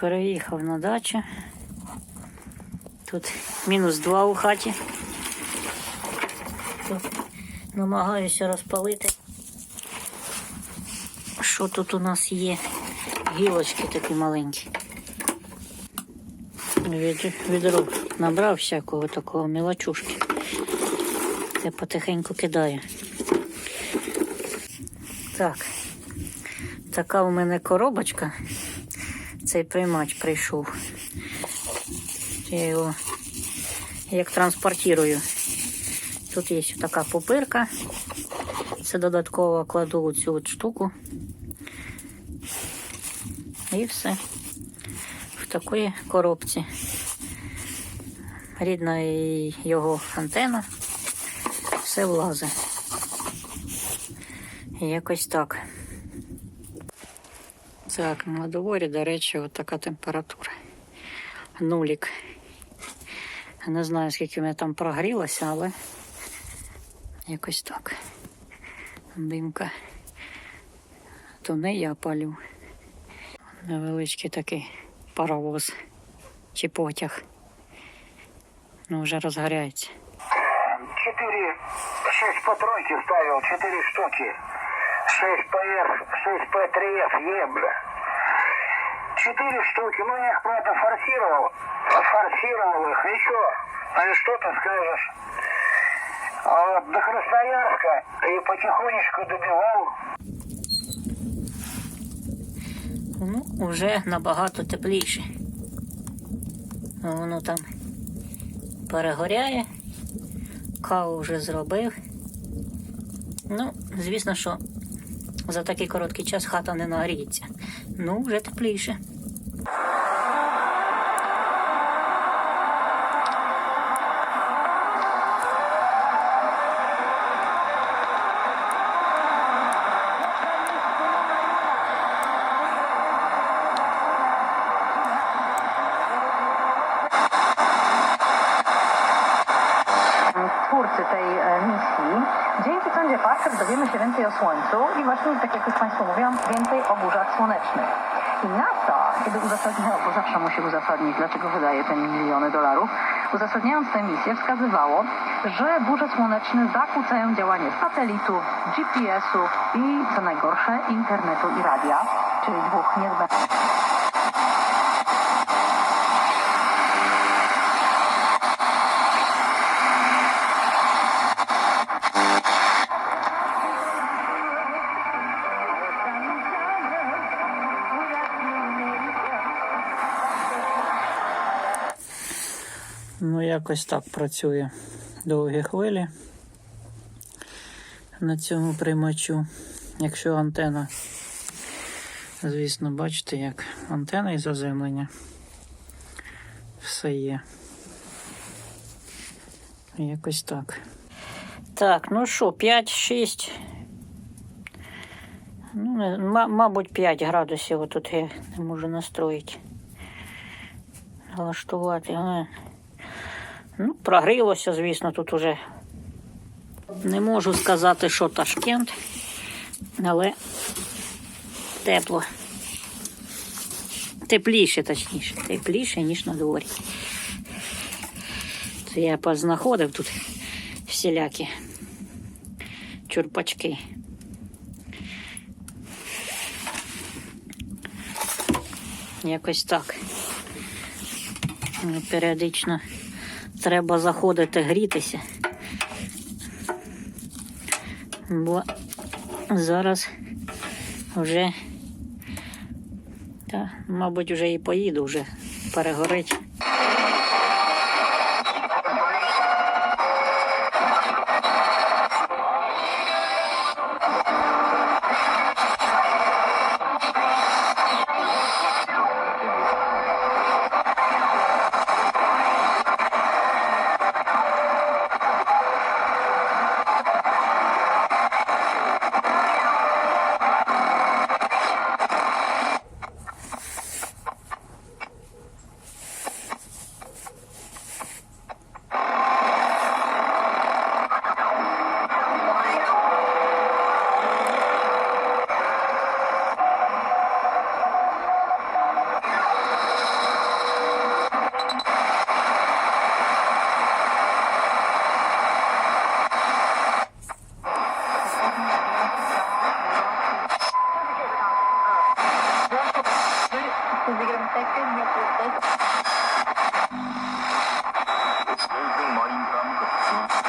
Переїхав на дачу. Тут мінус два у хаті. Тут намагаюся розпалити. Що тут у нас є? Гілочки такі маленькі. Від, відро набрав всякого такого мілочушки. Це потихеньку кидаю. Так. Така у мене коробочка. Цей приймач прийшов. Я його як транспортирую. Тут є така пупирка. Це додатково кладу цю от штуку. І все. В такій коробці. Рідна його антена. Все влазить. Якось так. Так, на дворі, до речі, от така температура. Нулік. Не знаю, скільки мене там прогрілося, але якось так. Димка. То не я палю. Невеличкий такий паровоз чи потяг. Ну, вже розгоряється. Четыре, шесть по тройке ставил, четыре штуки. Шесть ПФ, шесть П3Ф, Е, бля. Четыре штуки, ну я их, правда, форсировал. Форсировал их, и что? А и что ты скажешь? А вот до Красноярска и потихонечку добивал. Ну, вже набагато тепліше. Воно там перегоряє. Каву вже зробив. Ну, звісно, що за такий короткий час хата не нагріється. Ну, вже тепліше. Twórcy tej e, misji. Dzięki sondzie Parker dowiemy się więcej o Słońcu i właśnie, tak jak już Państwu mówiłam, więcej o burzach słonecznych. I NASA, kiedy uzasadniało, bo zawsze musi uzasadnić, dlaczego wydaje te miliony dolarów, uzasadniając tę misję, wskazywało, że burze słoneczne zakłócają działanie satelitów, GPS-ów i, co najgorsze, internetu i radia, czyli dwóch niezbędnych. Ну, якось так працює довгі хвилі на цьому приймачу. Якщо антена, звісно, бачите, як антена і заземлення. Все є. Якось так. Так, ну що, 5-6. Ну, мабуть, 5 градусів отут я не можу настроїти. Налаштувати. але Ну, прогрілося, звісно, тут уже не можу сказати, що Ташкент, але тепло. Тепліше, точніше, тепліше, ніж на дворі. Це я познаходив тут всілякі чурпачки. Якось так. Періодично треба заходити грітися. Бо зараз вже, та, мабуть, вже і поїду, вже перегорить. It's no good, my income.